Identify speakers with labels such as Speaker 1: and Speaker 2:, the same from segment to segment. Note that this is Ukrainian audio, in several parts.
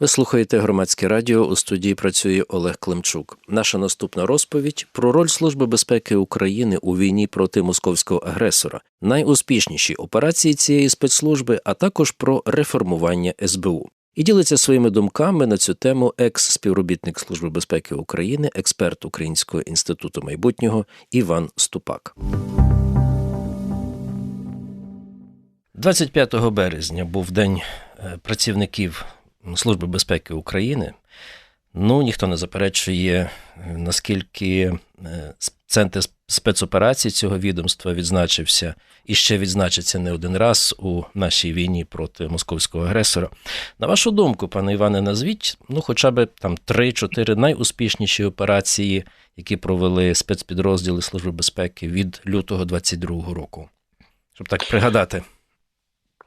Speaker 1: Ви слухаєте громадське радіо. У студії працює Олег Климчук. Наша наступна розповідь про роль Служби безпеки України у війні проти московського агресора, найуспішніші операції цієї спецслужби, а також про реформування СБУ. І ділиться своїми думками на цю тему екс-співробітник Служби безпеки України, експерт Українського інституту майбутнього Іван Ступак. 25 березня був день е, працівників Служби безпеки України. Ну, ніхто не заперечує, е, наскільки е, центр спецоперацій цього відомства відзначився і ще відзначиться не один раз у нашій війні проти московського агресора. На вашу думку, пане Іване, назвіть ну, хоча б там 3-4 найуспішніші операції, які провели спецпідрозділи Служби безпеки від лютого 22-го року, щоб так пригадати.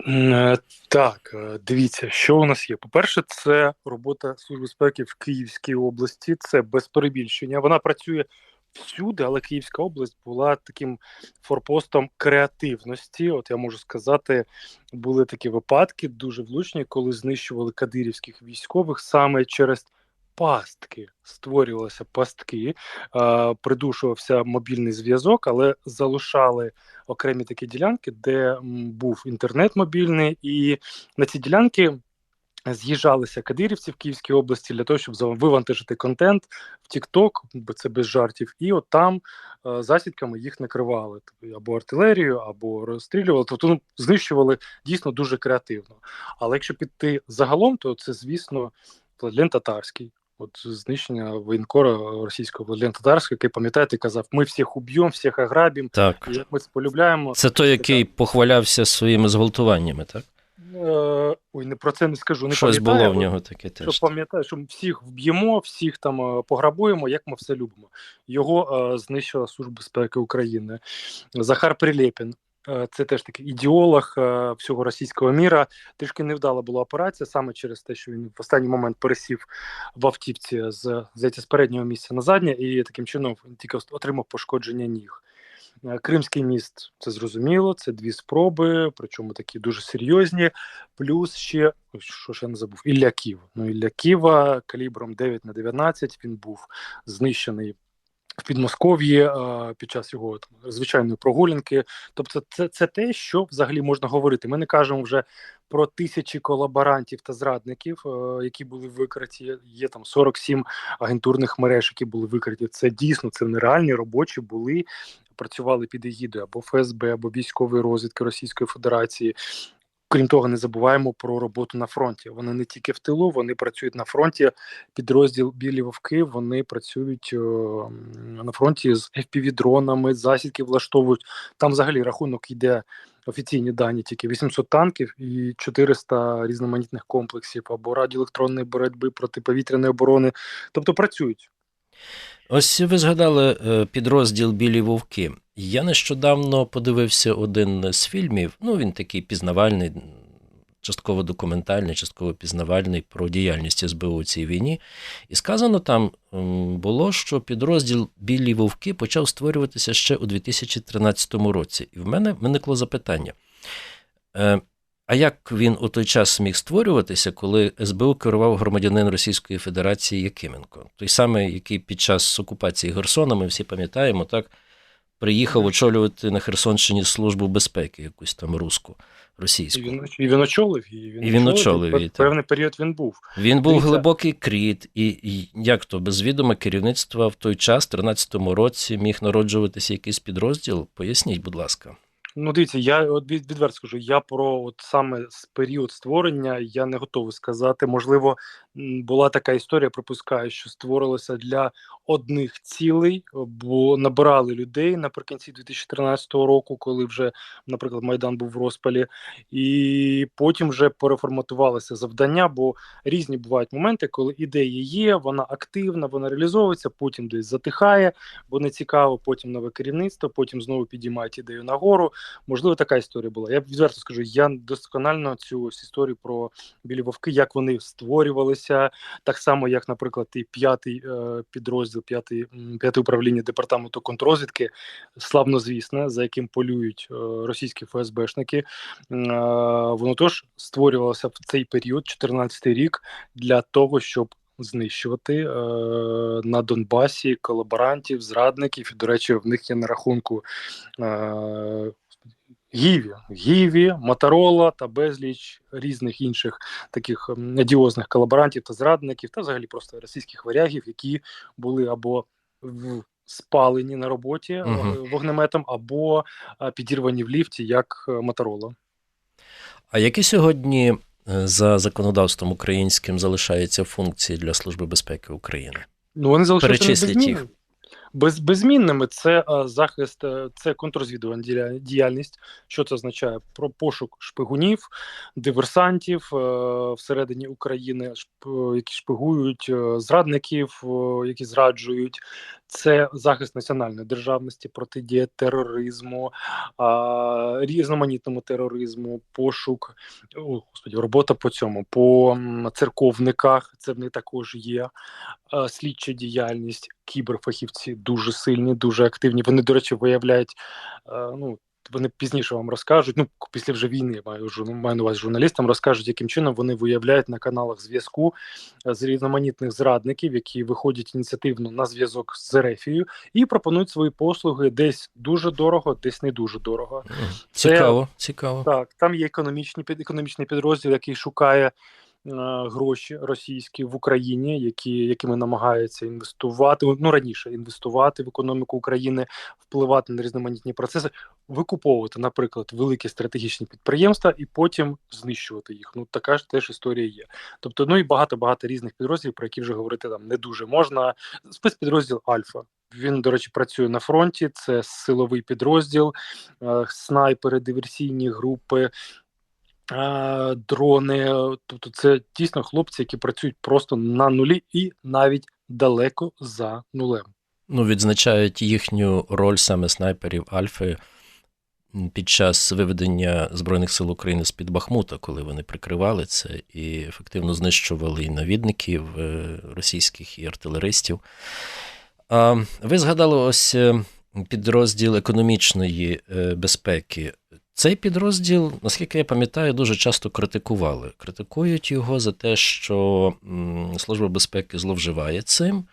Speaker 2: Е, Так, е, дивіться, що у нас є. По-перше, це робота Служби безпеки в Київській області. Це без перебільшення. Вона працює всюди, але Київська область була таким форпостом креативності. От я можу сказати, були такі випадки дуже влучні, коли знищували кадирівських військових саме через. Пастки створювалися пастки, придушувався мобільний зв'язок, але залишали окремі такі ділянки, де був інтернет мобільний, і на ці ділянки з'їжджалися кадирівці в Київській області для того, щоб вивантажити контент в TikTok, бо це без жартів, і от там е, засідками їх накривали тобто або артилерію, або розстрілювали. Тобто ну, знищували дійсно дуже креативно. Але якщо піти загалом, то це звісно Владлен Татарський. От знищення воєнкора російського Владлен Татарського, який пам'ятаєте, казав: ми всіх уб'ємо, всіх ограбимо,
Speaker 1: Так.
Speaker 2: як ми це полюбляємо.
Speaker 1: Це той, який похвалявся своїми зґвалтуваннями, так?
Speaker 2: Е, Ой, не про це не скажу. Не
Speaker 1: Щось було в нього таке
Speaker 2: Що
Speaker 1: теж.
Speaker 2: пам'ятаю, що ми всіх вб'ємо, всіх там е, пограбуємо, як ми все любимо. Його е, знищила Служба безпеки України. Захар Прилєпін. Е, Це теж такий ідеолог е, всього російського міра. Трішки невдала була операція саме через те, що він в останній момент пересів в автівці з здається, з переднього місця на заднє, і таким чином тільки отримав пошкодження ніг. Е, Кримський міст це зрозуміло, це дві спроби, причому такі дуже серйозні. Плюс ще що ж я не забув, Ілля Ків. Ну Ілля Ківа калібром 9 на 19 він був знищений. В Підмосков'ї е, під час його там, звичайної прогулянки, тобто, це, це те, що взагалі можна говорити. Ми не кажемо вже про тисячі колаборантів та зрадників, е, які були викриті. Є там 47 агентурних мереж, які були викриті. Це дійсно це нереальні робочі були, працювали під егідою або ФСБ, або військової розвідки Російської Федерації. Крім того, не забуваємо про роботу на фронті. Вони не тільки в тилу, вони працюють на фронті. Підрозділ Білі Вовки вони працюють е, на фронті з FPV-дронами, засідки влаштовують. Там взагалі рахунок йде офіційні дані, тільки 800 танків і 400 різноманітних комплексів або радіоелектронної боротьби протиповітряної оборони. Тобто працюють.
Speaker 1: Ось ви згадали е, підрозділ Білі Вовки. Я нещодавно подивився один з фільмів. Ну, він такий пізнавальний, частково документальний, частково пізнавальний про діяльність СБУ у цій війні. І сказано там було, що підрозділ Білі Вовки почав створюватися ще у 2013 році. І в мене виникло запитання. Е, А як він у той час міг створюватися, коли СБУ керував громадянин Російської Федерації Якименко? Той самий, який під час окупації Херсона, ми всі пам'ятаємо, так приїхав очолювати на Херсонщині службу безпеки, якусь там руску,
Speaker 2: І
Speaker 1: російську.
Speaker 2: він, і він очолив її.
Speaker 1: І він очолив її.
Speaker 2: Певний період він був.
Speaker 1: Він був
Speaker 2: Дивіться.
Speaker 1: глибокий кріт, і, і як то без відома керівництва в той час, в 13-му році, міг народжуватися якийсь підрозділ? Поясніть, будь ласка.
Speaker 2: Ну, дивіться, я от відверто скажу, я про от саме з період створення я не готовий сказати. Можливо, була така історія, припускаю, що створилося для одних цілей, бо набирали людей наприкінці 2013 року, коли вже, наприклад, Майдан був в розпалі, і потім вже переформатувалося завдання, бо різні бувають моменти, коли ідея є, вона активна, вона реалізовується, потім десь затихає, бо не цікаво, потім нове керівництво, потім знову підіймають ідею нагору. Можливо, така історія була. Я відверто скажу, я досконально цю історію про білі вовки, як вони створювалися, так само, як, наприклад, і п'ятий е, підрозділ, п'ятий п'яте управління департаменту контрозвідки, славнозвісне, за яким полюють е, російські ФСБшники. Е, воно теж створювалося в цей період, 14 рік, для того, щоб знищувати е, на Донбасі колаборантів, зрадників. І, до речі, в них є на рахунку Гіві, Гіві, Моторола та безліч різних інших таких надіозних колаборантів та зрадників, та взагалі просто російських варягів, які були або в спалені на роботі uh вогнеметом, або підірвані в ліфті, як Моторола.
Speaker 1: А які сьогодні Е, за законодавством українським залишаються функції для Служби безпеки України?
Speaker 2: Ну вони залишаються Перечисліть їх. Без, безмінними це а, захист, е, це контррозвідувальна діяльність. Що це означає? Про пошук шпигунів, диверсантів е, всередині України, які шпигують, е, зрадників, е, які зраджують. Це захист національної державності, протидія тероризму, а, різноманітному тероризму, пошук о, господі, робота по цьому, по церковниках. Це в них також є а, слідча діяльність, кіберфахівці дуже сильні, дуже активні. Вони, до речі, виявляють. А, ну, вони пізніше вам розкажуть. Ну після вже війни маю маю на увазі журналістам розкажуть, яким чином вони виявляють на каналах зв'язку е, з різноманітних зрадників, які виходять ініціативно на зв'язок з Ерефією і пропонують свої послуги десь дуже дорого, десь не дуже дорого.
Speaker 1: Цікаво, Це, цікаво.
Speaker 2: Так, там є економічний економічний підрозділ, який шукає гроші російські в Україні, які якими намагаються інвестувати ну раніше інвестувати в економіку України, впливати на різноманітні процеси, викуповувати, наприклад, великі стратегічні підприємства і потім знищувати їх. Ну така ж теж історія є. Тобто, ну і багато багато різних підрозділів, про які вже говорити там не дуже можна. Спецпідрозділ Альфа. Він, до речі, працює на фронті. Це силовий підрозділ, е, снайпери, диверсійні групи, дрони. Тобто, це дійсно хлопці, які працюють просто на нулі і навіть далеко за нулем.
Speaker 1: Ну, відзначають їхню роль саме снайперів Альфи під час виведення Збройних сил України з під Бахмута, коли вони прикривали це і ефективно знищували і навідників е, російських і артилеристів. Ви згадали ось е, підрозділ економічної е, безпеки. Цей підрозділ, наскільки я пам'ятаю, дуже часто критикували. Критикують його за те, що Служба безпеки зловживає цим,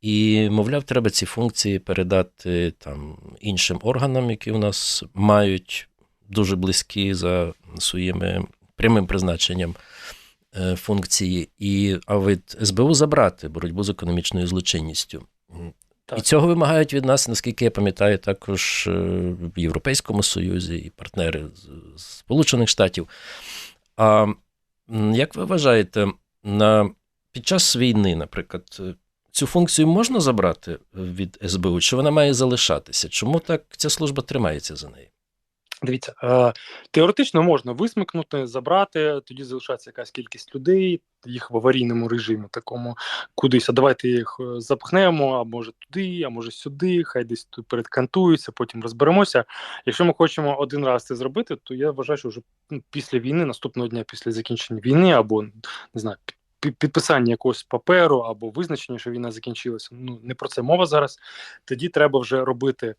Speaker 1: і, мовляв, треба ці функції передати там іншим органам, які у нас мають дуже близькі за своїми прямим призначенням е, функції, і а від СБУ забрати боротьбу з економічною злочинністю. Так. І цього вимагають від нас, наскільки я пам'ятаю, також е, в Європейському Союзі і партнери з Сполучених Штатів. А як ви вважаєте, на, під час війни, наприклад, цю функцію можна забрати від СБУ? Чи вона має залишатися? Чому так ця служба тримається за нею?
Speaker 2: Дивіться, е, теоретично можна висмикнути, забрати, тоді залишається якась кількість людей, їх в аварійному режимі, такому кудись. А давайте їх е, запхнемо, а може туди, а може сюди, хай десь тут передкантуються, потім розберемося. Якщо ми хочемо один раз це зробити, то я вважаю, що вже ну, після війни, наступного дня після закінчення війни, або не знаю, підписання якогось паперу, або визначення, що війна закінчилася. Ну не про це мова зараз. Тоді треба вже робити.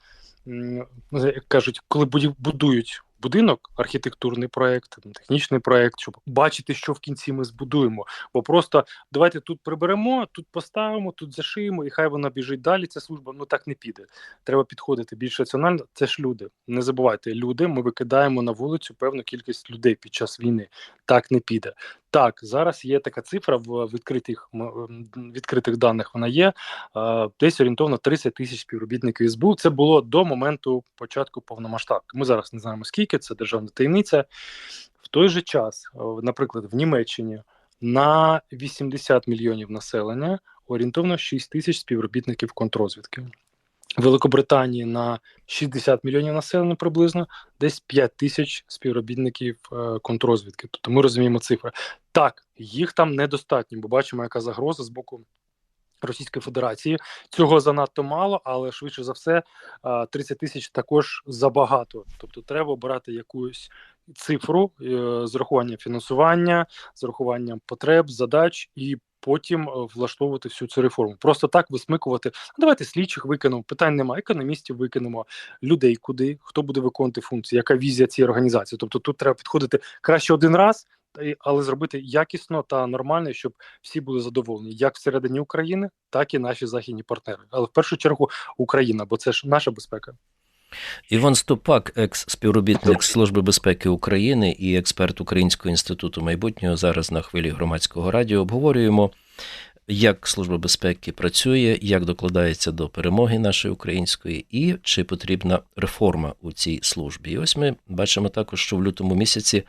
Speaker 2: Ну, як кажуть, коли будують будинок, архітектурний проект, технічний проект, щоб бачити, що в кінці ми збудуємо. Бо просто давайте тут приберемо, тут поставимо, тут зашиємо, і хай вона біжить далі. Ця служба ну так не піде. Треба підходити більш раціонально. Це ж люди. Не забувайте, люди. Ми викидаємо на вулицю певну кількість людей під час війни. Так не піде. Так, зараз є така цифра в відкритих відкритих даних. Вона є десь орієнтовно 30 тисяч співробітників СБУ. Це було до моменту початку повномасштабки. Ми зараз не знаємо скільки це державна таємниця. В той же час, наприклад, в Німеччині на 80 мільйонів населення орієнтовно 6 тисяч співробітників контрозвідки. Великобританії на 60 мільйонів населення приблизно десь 5 тисяч співробітників е, контрозвідки. Тобто ми розуміємо цифри. Так, їх там недостатньо, бо бачимо, яка загроза з боку Російської Федерації цього занадто мало, але швидше за все 30 тисяч також забагато. Тобто, треба обирати якусь цифру е, з рахуванням фінансування, з рахуванням потреб, задач і потім е, влаштовувати всю цю реформу. Просто так висмикувати. Ну, давайте слідчих викинемо. Питань немає. Економістів викинемо людей, куди хто буде виконувати функції, яка візія цієї організації. Тобто тут треба підходити краще один раз. Але зробити якісно та нормально, щоб всі були задоволені, як всередині України, так і наші західні партнери. Але в першу чергу Україна, бо це ж наша безпека.
Speaker 1: Іван Стопак, екс-співробітник Служби безпеки України і експерт Українського інституту майбутнього, зараз на хвилі громадського радіо обговорюємо, як служба безпеки працює, як докладається до перемоги нашої української, і чи потрібна реформа у цій службі. І ось ми бачимо також, що в лютому місяці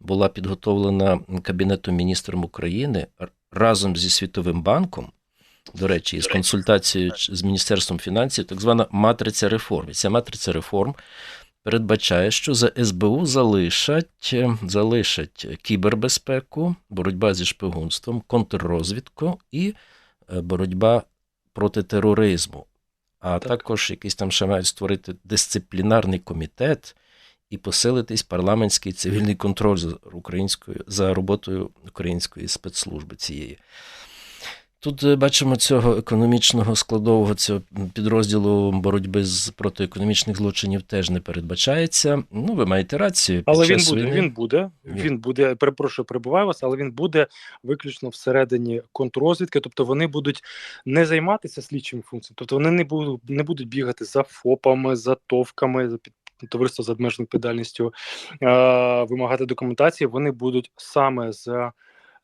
Speaker 1: була підготовлена Кабінетом міністром України разом зі Світовим банком до речі, із консультацією з Міністерством фінансів, так звана матриця реформ. І ця матриця реформ передбачає, що за СБУ залишать, залишать кібербезпеку, боротьба зі шпигунством, контррозвідку і е, боротьба проти тероризму. А так. також якийсь там ще мають створити дисциплінарний комітет. І посилитись парламентський цивільний контроль за українською за роботою української спецслужби цієї. Тут е, бачимо цього економічного складового цього підрозділу боротьби з проти економічних злочинів теж не передбачається. Ну, ви маєте рацію.
Speaker 2: Але він буде, він буде. Він буде. Перепрошую, перебуваю вас, але він буде виключно всередині контррозвідки. Тобто вони будуть не займатися слідчими функціями, тобто вони не будуть не будуть бігати за ФОПами, за товками, за під. Товариство з обмеженою відповідальністю вимагати документації. Вони будуть саме за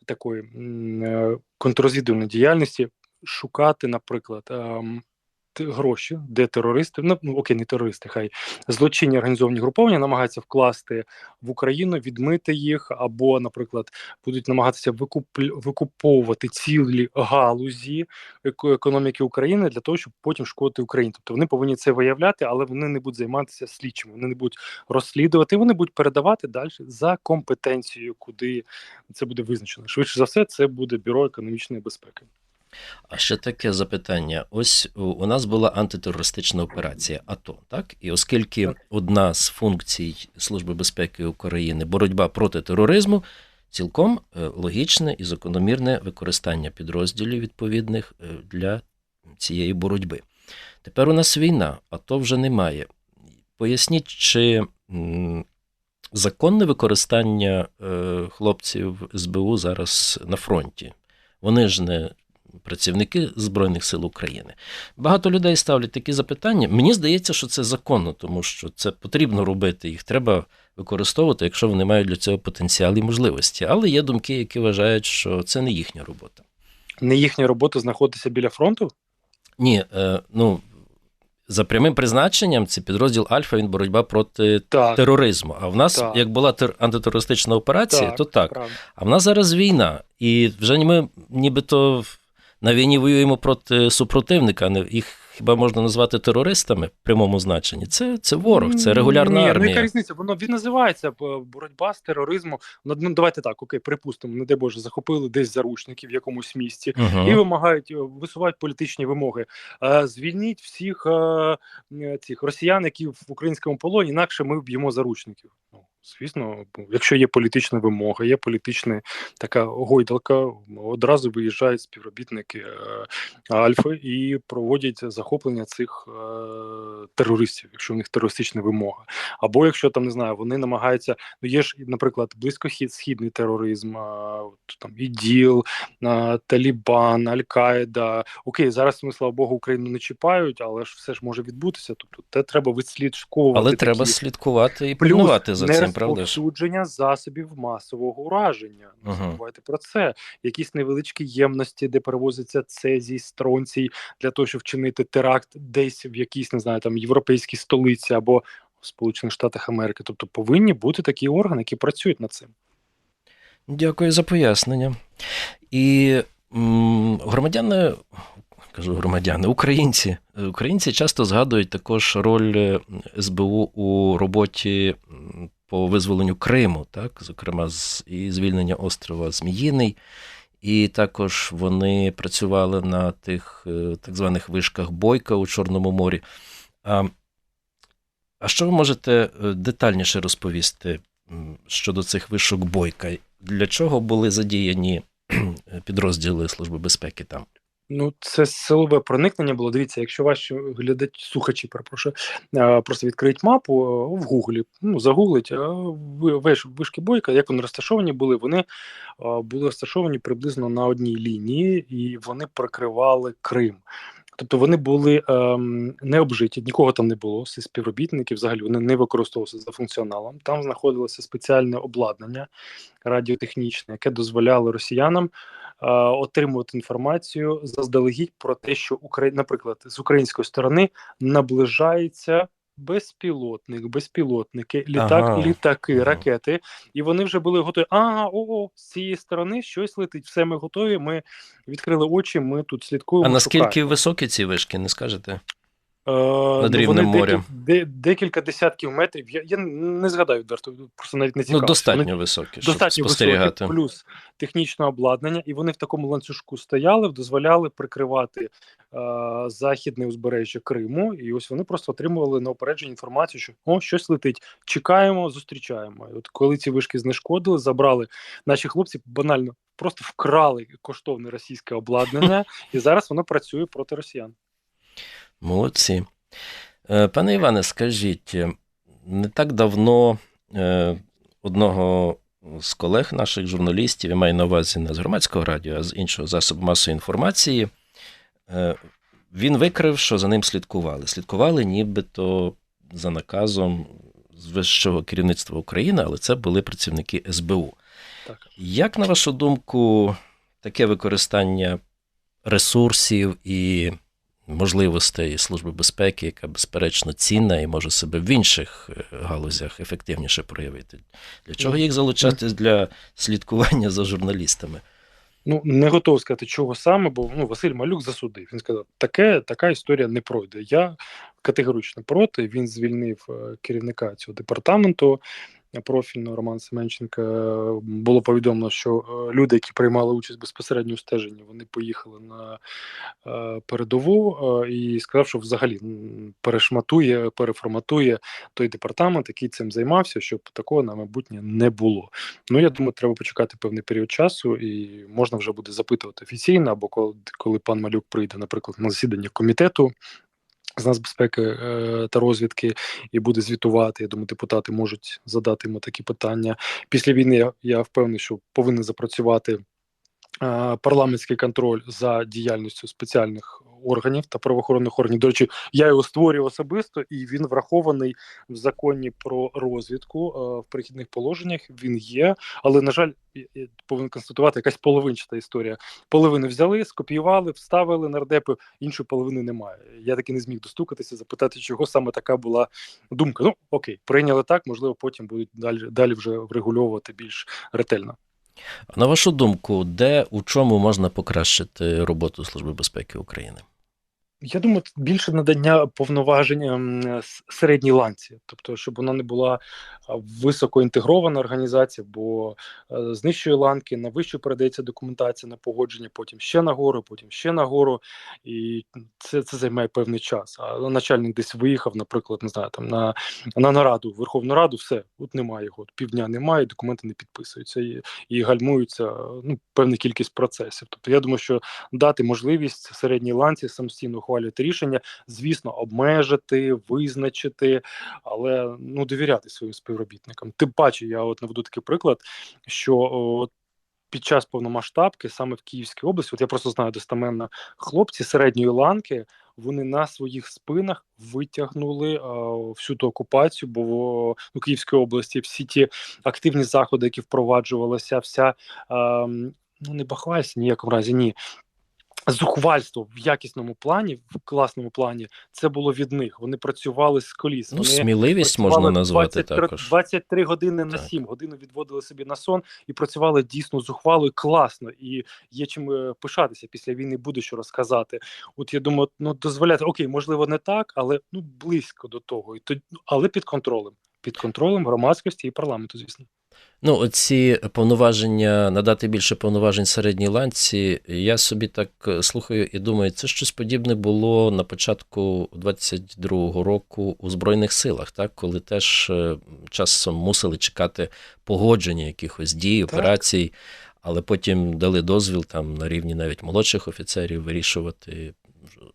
Speaker 2: такої е, контррозвідувальної діяльності шукати, наприклад, ем, гроші, де терористи, ну, ну окей, не терористи, хай злочинні організовані груповання намагаються вкласти в Україну, відмити їх, або, наприклад, будуть намагатися викуп, викуповувати цілі галузі економіки України для того, щоб потім шкодити Україні. Тобто вони повинні це виявляти, але вони не будуть займатися слідчими, вони не будуть розслідувати, вони будуть передавати далі за компетенцією, куди це буде визначено. Швидше за все, це буде бюро економічної безпеки.
Speaker 1: А ще таке запитання: ось у нас була антитерористична операція АТО, так? І оскільки одна з функцій Служби безпеки України боротьба проти тероризму, цілком е, логічне і закономірне використання підрозділів відповідних е, для цієї боротьби. Тепер у нас війна, АТО вже немає. Поясніть, чи законне використання е, хлопців СБУ зараз на фронті? Вони ж не працівники Збройних сил України. Багато людей ставлять такі запитання. Мені здається, що це законно, тому що це потрібно робити, їх треба використовувати, якщо вони мають для цього потенціал і можливості. Але є думки, які вважають, що це не їхня робота.
Speaker 2: Не їхня робота знаходитися біля фронту?
Speaker 1: Ні, е, ну. За прямим призначенням, це підрозділ Альфа він боротьба проти так. тероризму. А в нас, так. як була тер... антитерористична операція, так, то так. Правда. А в нас зараз війна, і вже ми нібито на війні воюємо проти супротивника, не їх хіба можна назвати терористами в прямому значенні? Це це ворог, це регулярна Ні, армія. Ну,
Speaker 2: яка різниця? Воно він називається боротьба з тероризмом. Ну, ну давайте так, окей, припустимо, не дай Боже, захопили десь заручників в якомусь місті uh і вимагають, е, висувають політичні вимоги. Звільніть всіх е, цих росіян, які в українському полоні, інакше ми вб'ємо заручників. Звісно, якщо є політична вимога, є політична така гойдалка, одразу виїжджають співробітники е, Альфи і проводять захоплення цих е, терористів, якщо в них терористична вимога. Або якщо там не знаю, вони намагаються, ну є ж, наприклад, близькохід-східний тероризм, е, там іділ, Талібан, Аль-Каїда. Окей, зараз ми слава Богу, Україну не чіпають, але ж все ж може відбутися. Тобто, те треба відслідковувати.
Speaker 1: Але такі... треба слідкувати і пильнувати за цим правда?
Speaker 2: засобів масового ураження. Не uh-huh. забувайте про це. Якісь невеличкі ємності, де перевозиться цезій, стронцій для того, щоб вчинити теракт десь в якійсь не знаю, там європейській столиці або в Сполучених Штатах Америки. Тобто повинні бути такі органи, які працюють над цим.
Speaker 1: Дякую за пояснення. І м, громадяни кажу громадяни, українці. Українці часто згадують також роль СБУ у роботі по визволенню Криму, так, зокрема, з і звільнення острова Зміїний. і також вони працювали на тих е, так званих вишках Бойка у Чорному морі. А, а що ви можете е, детальніше розповісти щодо цих вишок Бойка? Для чого були задіяні підрозділи Служби безпеки там?
Speaker 2: Ну, це силове проникнення було. Дивіться, якщо ваші глядачі, слухачі, перепрошую, просто відкриють мапу в Гуглі, ну загуглить, вишки бойка, як вони розташовані були, вони були розташовані приблизно на одній лінії, і вони прикривали Крим. Тобто вони були ем, не обжиті, нікого там не було Всі співробітників. Взагалі вони не використовувалися за функціоналом. Там знаходилося спеціальне обладнання радіотехнічне, яке дозволяло росіянам е, отримувати інформацію заздалегідь про те, що Украї... наприклад, з української сторони наближається безпілотник, безпілотники, літак,
Speaker 1: Ага.
Speaker 2: літаки,
Speaker 1: Ага.
Speaker 2: ракети, і вони вже були готові. Ага, о, о, з цієї сторони щось летить. Все, ми готові. Ми відкрили очі. Ми тут слідкуємо.
Speaker 1: А наскільки
Speaker 2: шукаємо.
Speaker 1: високі ці вишки, не скажете?
Speaker 2: Е,
Speaker 1: Над
Speaker 2: ну,
Speaker 1: рівнем
Speaker 2: вони
Speaker 1: моря?
Speaker 2: декіль- декілька десятків метрів. Я, я не згадаю, Дарто, просто навіть не
Speaker 1: Ну,
Speaker 2: цікаво.
Speaker 1: достатньо високі, щоб спостерігати.
Speaker 2: високі, плюс технічне обладнання, і вони в такому ланцюжку стояли, дозволяли прикривати е, західне узбережжя Криму. І ось вони просто отримували на опередження інформацію, що о, щось летить. Чекаємо, зустрічаємо. І от коли ці вишки знешкодили, забрали наші хлопці банально просто вкрали коштовне російське обладнання, і зараз воно працює проти росіян.
Speaker 1: Молодці. Е, Пане Іване, скажіть, е, не так давно е, одного з колег наших журналістів, я маю на увазі не з громадського радіо, а з іншого засобу масової інформації, він викрив, що за ним слідкували. Слідкували нібито за наказом з вищого керівництва України, але це були працівники СБУ.
Speaker 2: Так.
Speaker 1: Як, на вашу думку, таке використання ресурсів і можливостей Служби безпеки, яка безперечно цінна і може себе в інших е, галузях ефективніше проявити? Для чого їх залучати для слідкування за журналістами?
Speaker 2: Ну не готовий сказати, чого саме, бо ну Василь Малюк засудив. Він сказав, таке така історія не пройде. Я категорично проти. Він звільнив е, керівника цього департаменту профільного Роман Семенченка. Було повідомлено, що е, люди, які приймали участь безпосередньо у стеженні, вони поїхали на е, передову е, і сказав, що взагалі перешматує, переформатує той департамент, який цим займався, щоб такого на майбутнє не було. Ну я думаю, треба почекати певний період часу, і можна вже буде запитувати офіційно, або коли, коли пан Малюк прийде, наприклад, на засідання комітету. З нацбезпеки безпеки та розвідки і буде звітувати. Я думаю, депутати можуть задати йому такі питання. Після війни я, я впевнений, що повинен запрацювати е, парламентський контроль за діяльністю спеціальних органів та правоохоронних органів. До речі, я його створюю особисто, і він врахований в законі про розвідку е, в перехідних положеннях. Він є, але на жаль, повинен констатувати якась половинчата історія. Половину взяли, скопіювали, вставили нардепи, іншої половини немає. Я таки не зміг достукатися, запитати, чого саме така була думка. Ну окей, прийняли так, можливо, потім будуть далі далі вже врегульовувати більш ретельно.
Speaker 1: На вашу думку, де у чому можна покращити роботу Служби безпеки України?
Speaker 2: Я думаю, більше надання повноважень ем, середній ланці, тобто, щоб вона не була високоінтегрована організація, бо е, з нижчої ланки на вищу передається документація на погодження, потім ще нагору, потім ще нагору, і це, це займає певний час. А начальник десь виїхав, наприклад, не знаю, там на, на нараду, Верховну Раду, все, от немає його, півдня немає, документи не підписуються і, і гальмуються ну, певна кількість процесів. Тобто, я думаю, що дати можливість середній ланці самостійно ухвалювати рішення, звісно, обмежити, визначити, але ну довіряти своїм співробітникам. Тим паче, я от наведу такий приклад, що от. Під час повномасштабки, саме в Київській області, от я просто знаю достеменно, хлопці середньої ланки вони на своїх спинах витягнули е, всю ту окупацію, бо в ну, Київській області всі ті активні заходи, які впроваджувалися, вся е, ну не бахвальство, ніякому разі ні. Зухвальство в якісному плані, в класному плані, це було від них. Вони працювали з коліс.
Speaker 1: Ну,
Speaker 2: вони
Speaker 1: сміливість можна назвати
Speaker 2: 23,
Speaker 1: також.
Speaker 2: 23 години на
Speaker 1: Так.
Speaker 2: 7, годину відводили собі на сон і працювали дійсно зухвало і класно. І є чим е, пишатися після війни, буде що розказати. От я думаю, ну дозволяти, окей, можливо, не так, але ну близько до того. І то, але під контролем. Під контролем громадськості і парламенту, звісно.
Speaker 1: Ну, оці повноваження, надати більше повноважень середній ланці, я собі так е, слухаю і думаю, це щось подібне було на початку 22-го року у Збройних силах, так, коли теж е, часом мусили чекати погодження якихось дій,
Speaker 2: Так.
Speaker 1: операцій, але потім дали дозвіл там на рівні навіть молодших офіцерів вирішувати,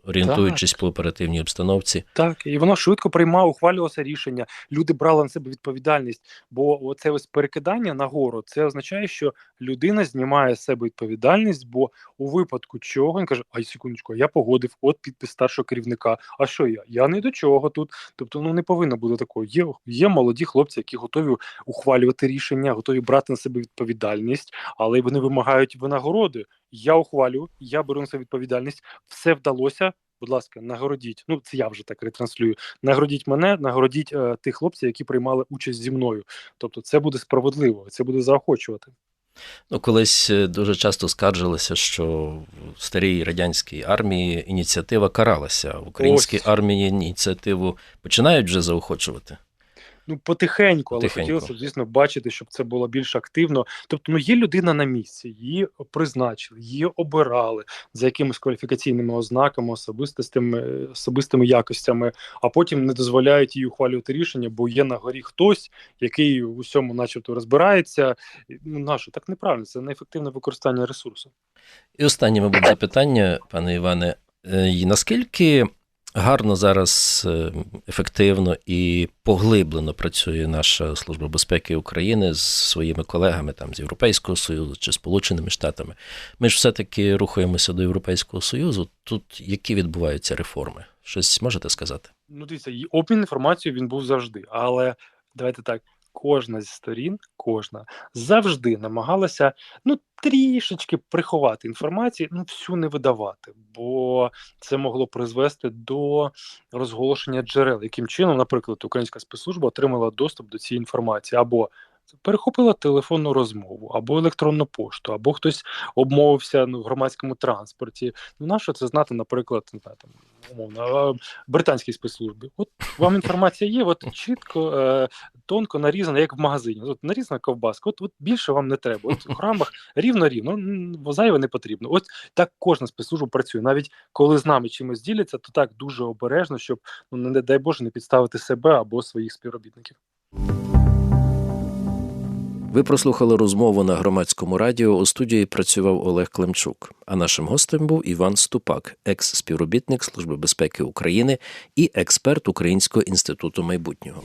Speaker 1: орієнтуючись по оперативній обстановці.
Speaker 2: Так, і воно швидко приймало, ухвалювалося рішення. Люди брали на себе відповідальність. Бо оце ось перекидання нагору це означає, що людина знімає з себе відповідальність, бо у випадку чого він каже: Ай, секундочку, я погодив, от підпис старшого керівника. А що я? Я не до чого тут. Тобто, ну не повинно бути такого. Є, є молоді хлопці, які готові ухвалювати рішення, готові брати на себе відповідальність, але вони вимагають винагороди. Я ухвалю, я беру на себе відповідальність. Все вдалося. Будь ласка, нагородіть. Ну, це я вже так ретранслюю. Нагородіть мене, нагородіть е, тих хлопців, які приймали участь зі мною. Тобто, це буде справедливо, це буде заохочувати.
Speaker 1: Ну, колись е, дуже часто скаржилися, що в старій радянській армії ініціатива каралася, в українській
Speaker 2: Ось.
Speaker 1: армії ініціативу починають вже заохочувати.
Speaker 2: Ну, потихеньку, але
Speaker 1: Потихеньку.
Speaker 2: хотілося б, звісно, бачити, щоб це було більш активно. Тобто, ну є людина на місці, її призначили, її обирали за якимись кваліфікаційними ознаками, особистостими, особистими якостями, а потім не дозволяють їй ухвалювати рішення, бо є на горі хтось, який у всьому, начебто, розбирається. Ну, наше так неправильно, це неефективне використання ресурсу.
Speaker 1: І останнє, мабуть, запитання, пане Іване, Е, і наскільки гарно зараз е, ефективно і поглиблено працює наша служба безпеки України з своїми колегами там з Європейського Союзу чи Сполученими Штатами? Ми ж все-таки рухаємося до Європейського Союзу. Тут які відбуваються реформи? Щось можете сказати?
Speaker 2: Ну, дивіться, обмін інформацією він був завжди. Але давайте так: кожна зі сторін, кожна завжди намагалася ну трішечки приховати інформацію, ну всю не видавати, бо це могло призвести до розголошення джерел, яким чином, наприклад, українська спецслужба отримала доступ до цієї інформації або перехопила телефонну розмову, або електронну пошту, або хтось обмовився ну, в громадському транспорті. Ну, на що це знати, наприклад, не знаю, там, умовно, британській спецслужбі. От вам інформація є, от чітко, е, тонко нарізана, як в магазині. От нарізана ковбаска, от, от більше вам не треба. От в грамах рівно-рівно, м, зайве не потрібно. От так кожна спецслужба працює. Навіть коли з нами чимось діляться, то так дуже обережно, щоб ну не дай Боже не підставити себе або своїх співробітників.
Speaker 1: Ви прослухали розмову на громадському радіо. У студії працював Олег Климчук. А нашим гостем був Іван Ступак, екс-співробітник Служби безпеки України і експерт Українського інституту майбутнього.